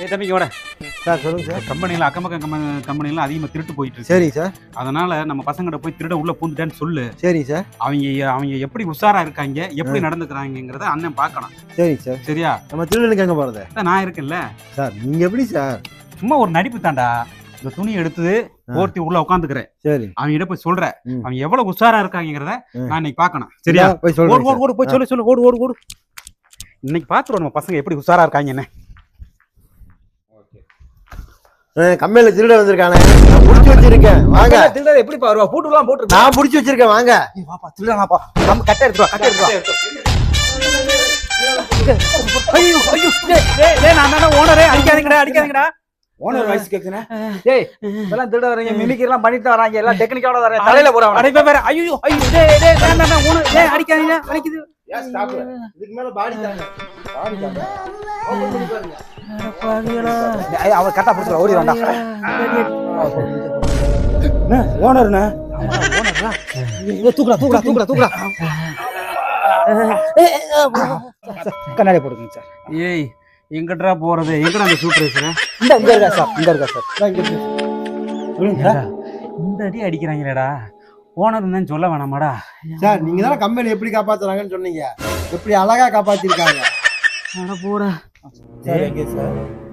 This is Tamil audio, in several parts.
ஏய் தம்பி இங்க வாடா. சார் சொல்லுங்க சார். கம்பெனில அக்கம் பக்கம் கம்ப- கம்பெனில அதிகமா திருட்டு போயிட்டு இருக்கு. சரிங்க சார். அதனால நம்ம பசங்கிட்ட போய் திருட உள்ள பூந்துட்டேன்னு சொல்லு. சரிங்க சார். அவங்க அவங்க எப்படி உஷாரா இருக்காங்க எப்படி நடந்துக்கிறாங்கிறத அண்ணன் பார்க்கணும். சரிங்க சார். சரியா? நம்ம திருடனுக்கு எங்கே அதான் நான் இருக்கேன்ல. சார் நீங்கள் எப்படி சார்? சும்மா ஒரு நடிப்பு தாண்டா இந்த துணி எடுத்து போர்த்தி உள்ள உட்காந்துக்கிறேன் சரி. அவங்க கிட்ட போய் சொல்றேன். அவங்க எவ்வளவு உஷாரா இருக்காங்கிறத. நான் இன்னைக்கு பார்க்கணும். சரியா? போய் சொல்லுங்க ஓடு ஓடு போய் சொல்லு சொல்லு. ஓடு ஓடு ஓடு. இன்னைக்கு பாத்துருவோம் நம்ம பசங்க எப்படி உஷாரா இருக்காங்க என்ன கம்மியில் திருட வந்திருக்கானே. நான் பிடிச்சி வச்சிருக்கேன். வாங்க. திருடர் எப்படி வருவா பூட்டுலாம் போட்டு நான் பிடிச்சி வச்சிருக்கேன். வாங்க. வாப்பா திருடனாப்பா நம்ம கட்ட எடுத்து வா கட்ட எடுத்து வா. ஐயோ ஐயோ. டேய், நான் தானே ஓனரே அடிக்காதீங்கடா அடிக்காதீங்கடா. ஓனர் வாய்ஸ் கேக்குதுனே டேய் இதெல்லாம் திருட வராங்க மிமிக்ரி எல்லாம் பண்ணிட்டு வராங்க எல்லாம் டெக்னிக்கோட வராங்க தலையில போற அடைப்பே வேற ஐயோ ஐயோ. டேய் டேய் வேண்டாம் வேண்டாம் ஓனர் டேய் அடிக்காதீங்க வலிக்குது இதுக்கு மேலே பாடி தாங்க. அவன் கரெக்டா பிடிச்சிட ஓடி வேண்டாம் ஓனர்ண்ணே தூக்குறா தூக்குறா தூக்குறா தூக்குறா கண்ணாடி போடுங்க சார் ஏய் எங்கடா போறது? எங்கடா அந்த சூட் ரேஸ்ல இந்த இங்க இருக்கா சார் இங்க இருக்கா சார். இந்த அடி அடிக்கிறாங்களேடா. ஓனர் தான் சொல்ல வேணாமாடா. சார் நீங்க தானே கம்பெனி எப்படி காப்பாத்துறாங்கன்னு சொன்னீங்க. எப்படி அழகா காப்பாத்திருக்காங்க. அட போடா.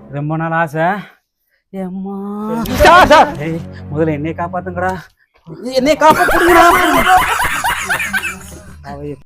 ரொம்ப நாள் ஆசை. ஏம்மா? முதல்ல என்னைய காப்பாத்துங்கடா. என்னைய காப்பாத்துறீங்களா